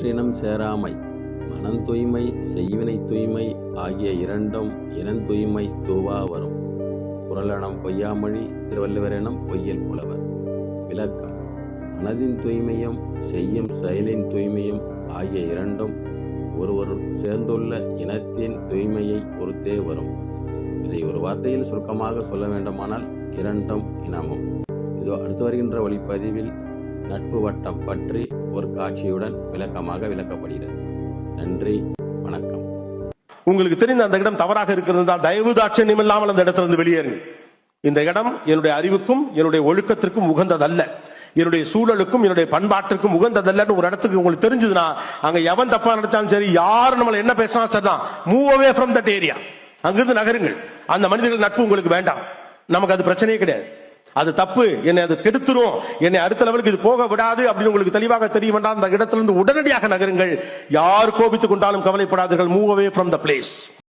மற்றினம் சேராமை. மனம் தூய்மை செய்வினை தூய்மை ஆகிய இரண்டும் இனம் தூய்மை தூவா வரும். குரலனம் பொய்யாமொழி திருவள்ளுவரெனம் பொய்யல் புலவர். விளக்கம். மனதின் தூய்மையும் செய்யும் செயலின் தூய்மையும் ஆகிய இரண்டும் ஒருவர் சேர்ந்துள்ள இனத்தின் தூய்மையை பொறுத்தே வரும். இதை ஒரு வார்த்தையில் சுருக்கமாக சொல்ல வேண்டுமானால் இரண்டும் இனமும். இதோ அடுத்து வருகின்ற ஒளிப்பதிவில் நட்பு வட்டம் பற்றி ஒரு காட்சியுடன் விளக்கமாக விளக்கப்படுகிறது. நன்றி வணக்கம். உங்களுக்கு தெரிந்த அந்த இடம் தவறாக இருக்கிறதால் தயவு தாட்சண்யம் இல்லாமல் அந்த இடத்திலிருந்து வெளியேறுங்க இந்த இடம் என்னுடைய அறிவுக்கும் என்னுடைய ஒழுக்கத்திற்கும் உகந்ததல்ல. என்னுடைய சூழலுக்கும் என்னுடைய பண்பாட்டிற்கும் உகந்ததல்லன்னு ஒரு இடத்துக்கு உங்களுக்கு தெரிஞ்சதுன்னா அங்க எவன் தப்பா நினைச்சாலும் சரி யார் நம்மள என்ன பேசினா சரிதான். Move away from that area அங்கிருந்து நகருங்கள். அந்த மனிதர்கள் நட்பு உங்களுக்கு வேண்டாம். நமக்கு அது பிரச்சனையே கிடையாது. அது தப்பு. என்னை அது கெடுத்துரும். என்னை அடுத்த லெவலுக்கு இது போக விடாது அப்படின்னு உங்களுக்கு தெளிவாக தெரிய வேண்டாம் அந்த இடத்திலிருந்து உடனடியாக நகருங்கள். யார் கோபித்துக் கொண்டாலும் கவலைப்படாதீர்கள். Move away from the place